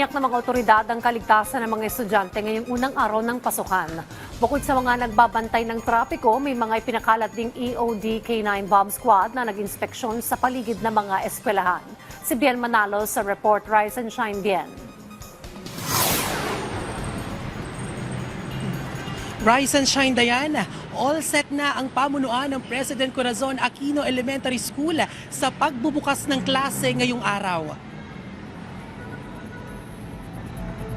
Tiniyak ng mga otoridad ang kaligtasan ng mga estudyante ngayong unang araw ng pasukan. Bukod sa mga nagbabantay ng trapiko, may mga ipinakalat ding EOD K-9 bomb squad na nag-inspeksyon sa paligid ng mga eskwelahan. Si Bien Manalo sa report Rise and Shine Bien. Rise and shine, Diana. All set na ang pamunuan ng President Corazon Aquino Elementary School sa pagbubukas ng klase ngayong araw.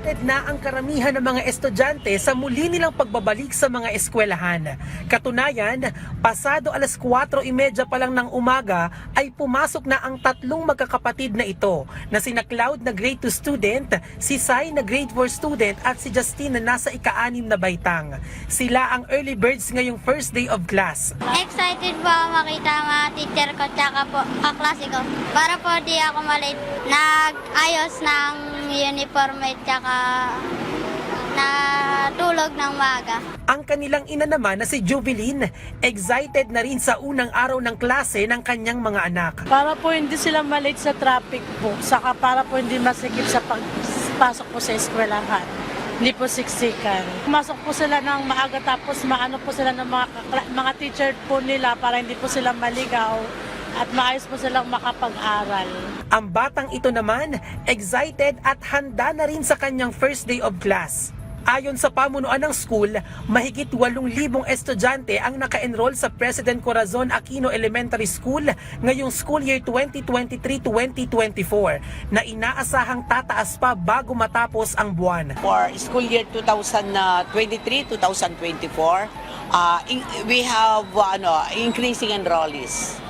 Excited na ang karamihan ng mga estudyante sa muli nilang pagbabalik sa mga eskwelahan. Katunayan, pasado alas 4.30 pa lang ng umaga ay pumasok na ang tatlong magkakapatid na ito na sina Cloud na grade 2 student, si Sai na grade 4 student at si Justine na nasa ika-anim na baitang. Sila ang early birds ngayong first day of class. Excited po makita mga teacher ko tsaka po kaklase ko. Para po di ako malate. Nag-ayos ng uniforme tsaka natulog ng maga. Ang kanilang ina naman na si Jubilin, excited na rin sa unang araw ng klase ng kanyang mga anak. Para po hindi sila malate sa traffic po, saka para po hindi masikip sa pagpasok po sa eskwelahan. Hindi po siksikan. Pumasok po sila ng maaga tapos maano po sila ng mga, mga teacher po nila para hindi po sila maligaw at maayos po silang makapag-aral. Ang batang ito naman, excited at handa na rin sa kanyang first day of class. Ayon sa pamunuan ng school, mahigit 8,000 estudyante ang naka-enroll sa President Corazon Aquino Elementary School ngayong school year 2023-2024 na inaasahang tataas pa bago matapos ang buwan. for school year 2023-2024, uh, we have uh, ano, increasing enrollees.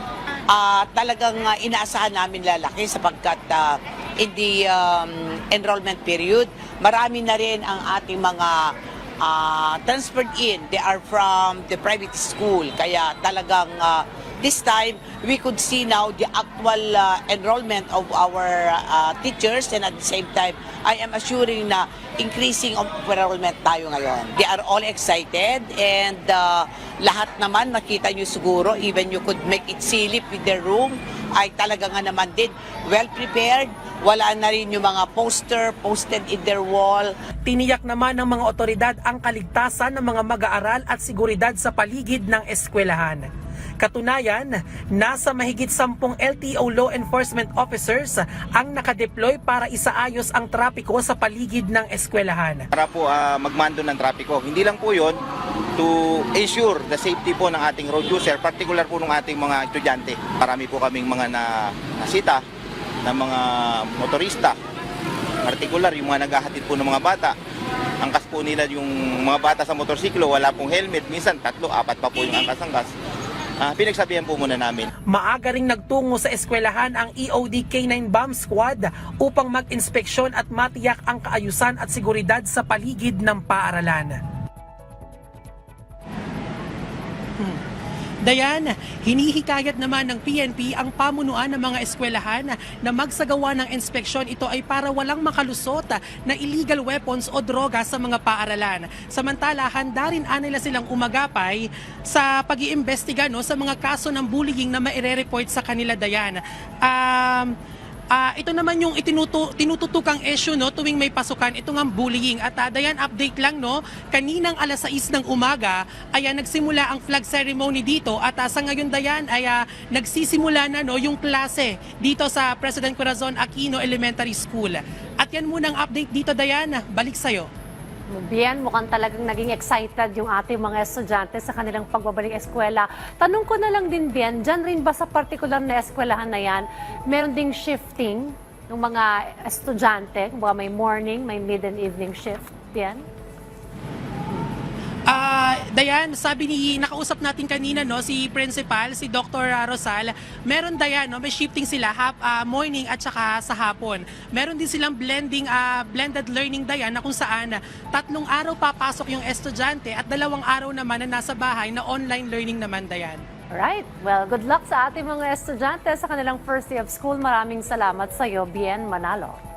Uh, talagang uh, inaasahan namin lalaki sapagkat uh, in the um, enrollment period, marami na rin ang ating mga uh, transferred in. They are from the private school. Kaya talagang uh, this time, we could see now the actual uh, enrollment of our uh, teachers and at the same time, I am assuring na increasing of enrollment tayo ngayon. They are all excited and uh, lahat naman nakita nyo siguro, even you could make it silip with their room, ay talaga nga naman din well prepared. Wala na rin yung mga poster posted in their wall. Tiniyak naman ng mga otoridad ang kaligtasan ng mga mag-aaral at seguridad sa paligid ng eskwelahan. Katunayan, nasa mahigit 10 LTO law enforcement officers ang nakadeploy para isaayos ang trapiko sa paligid ng eskwelahan. para po ah, magmando ng trapiko. Hindi lang po yon to ensure the safety po ng ating road user, particular po ng ating mga estudyante. Marami po kaming mga na, nasita ng mga motorista, particular yung mga naghahatid po ng mga bata. Angkas po nila yung mga bata sa motorsiklo, wala pong helmet, minsan tatlo, apat pa po yung angkas-angkas. Ah, pinagsabihan po muna namin. Maaga ring nagtungo sa eskwelahan ang EOD K-9 Bomb Squad upang mag-inspeksyon at matiyak ang kaayusan at seguridad sa paligid ng paaralan. Dayan, hinihikayat naman ng PNP ang pamunuan ng mga eskwelahan na magsagawa ng inspeksyon. Ito ay para walang makalusot na illegal weapons o droga sa mga paaralan. Samantala, handa rin anila silang umagapay sa pag-iimbestiga no, sa mga kaso ng bullying na maire-report sa kanila, Dayan. Um, Ah, ito naman yung itinutu tinututukang issue no tuwing may pasukan. Ito nga bullying. At uh, dayan update lang no kaninang alas 6 ng umaga ay ah, nagsimula ang flag ceremony dito. At ah, sa ngayon dayan ay ah, nagsisimula na no yung klase dito sa President Corazon Aquino Elementary School. At yan muna ang update dito dayan balik sa'yo Bien, mukhang talagang naging excited yung ating mga estudyante sa kanilang pagbabalik eskwela. Tanong ko na lang din, Bien, dyan rin ba sa particular na eskwelahan na yan, meron ding shifting ng mga estudyante? Kung may morning, may mid and evening shift, Bien? Dayan, sabi ni nakausap natin kanina no si principal, si Dr. Rosal, meron Dayan no, may shifting sila hap, ah, morning at saka sa hapon. Meron din silang blending ah, blended learning Dayan na kung saan tatlong araw papasok yung estudyante at dalawang araw naman na nasa bahay na online learning naman Dayan. Alright, well, good luck sa ating mga estudyante sa kanilang first day of school. Maraming salamat sa iyo, Bien Manalo.